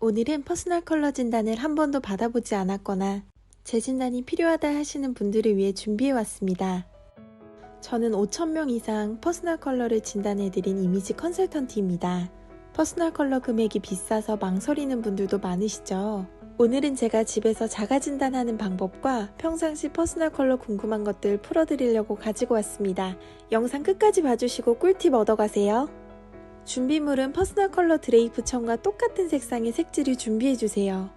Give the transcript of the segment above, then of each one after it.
오늘은 퍼스널 컬러 진단을 한 번도 받아보지 않았거나 재진단이 필요하다 하시는 분들을 위해 준비해 왔습니다. 저는 5,000명 이상 퍼스널 컬러를 진단해드린 이미지 컨설턴트입니다. 퍼스널 컬러 금액이 비싸서 망설이는 분들도 많으시죠? 오늘은 제가 집에서 자가 진단하는 방법과 평상시 퍼스널 컬러 궁금한 것들 풀어드리려고 가지고 왔습니다. 영상 끝까지 봐주시고 꿀팁 얻어가세요. 준비물은 퍼스널 컬러 드레이프 천과 똑같은 색상의 색지를 준비해주세요.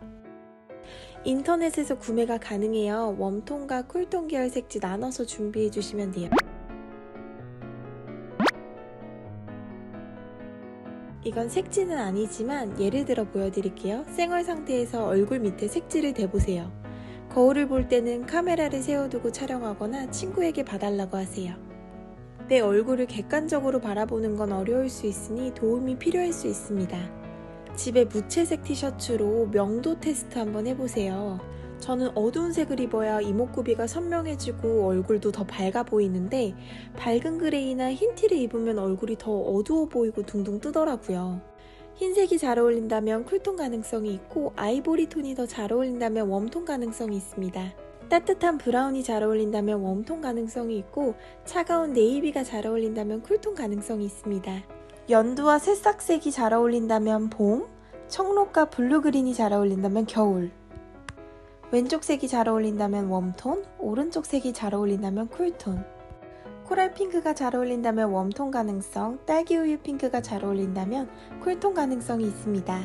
인터넷에서 구매가 가능해요. 웜톤과 쿨톤 계열 색지 나눠서 준비해주시면 돼요. 이건 색지는 아니지만 예를 들어 보여드릴게요. 생얼 상태에서 얼굴 밑에 색지를 대보세요. 거울을 볼 때는 카메라를 세워두고 촬영하거나 친구에게 봐달라고 하세요. 내 얼굴을 객관적으로 바라보는 건 어려울 수 있으니 도움이 필요할 수 있습니다. 집에 무채색 티셔츠로 명도 테스트 한번 해보세요. 저는 어두운 색을 입어야 이목구비가 선명해지고 얼굴도 더 밝아 보이는데 밝은 그레이나 흰 티를 입으면 얼굴이 더 어두워 보이고 둥둥 뜨더라고요. 흰색이 잘 어울린다면 쿨톤 가능성이 있고 아이보리 톤이 더 잘 어울린다면 웜톤 가능성이 있습니다. 따뜻한 브라운이 잘 어울린다면 웜톤 가능성이 있고 차가운 네이비가 잘 어울린다면 쿨톤 가능성이 있습니다. 연두와 새싹색이 잘 어울린다면 봄, 청록과 블루그린이 잘 어울린다면 겨울, 왼쪽 색이 잘 어울린다면 웜톤, 오른쪽 색이 잘 어울린다면 쿨톤, 코랄 핑크가 잘 어울린다면 웜톤 가능성, 딸기 우유 핑크가 잘 어울린다면 쿨톤 가능성이 있습니다.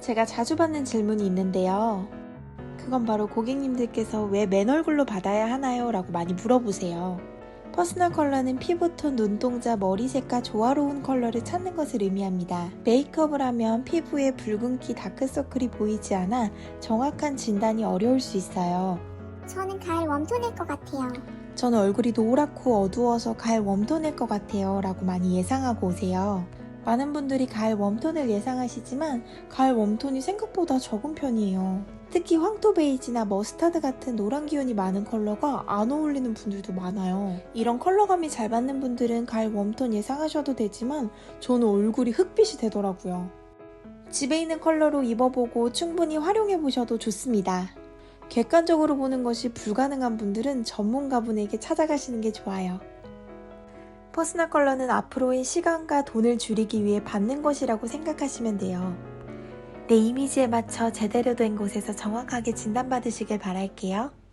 제가 자주 받는 질문이 있는데요. 그건 바로 고객님들께서 왜 맨 얼굴로 받아야 하나요? 라고 많이 물어보세요. 퍼스널 컬러는 피부톤, 눈동자, 머리색과 조화로운 컬러를 찾는 것을 의미합니다. 메이크업을 하면 피부에 붉은기, 다크서클이 보이지 않아 정확한 진단이 어려울 수 있어요. 저는 가을 웜톤일 것 같아요. 저는 얼굴이 노랗고 어두워서 가을 웜톤일 것 같아요 라고 많이 예상하고 오세요. 많은 분들이 가을 웜톤을 예상하시지만 가을 웜톤이 생각보다 적은 편이에요. 특히 황토 베이지나 머스타드 같은 노란 기운이 많은 컬러가 안 어울리는 분들도 많아요. 이런 컬러감이 잘 맞는 분들은 가을 웜톤 예상하셔도 되지만 저는 얼굴이 흑빛이 되더라고요. 집에 있는 컬러로 입어보고 충분히 활용해 보셔도 좋습니다. 객관적으로 보는 것이 불가능한 분들은 전문가분에게 찾아가시는 게 좋아요. 퍼스널 컬러는 앞으로의 시간과 돈을 줄이기 위해 받는 것이라고 생각하시면 돼요. 내 이미지에 맞춰 제대로 된 곳에서 정확하게 진단받으시길 바랄게요.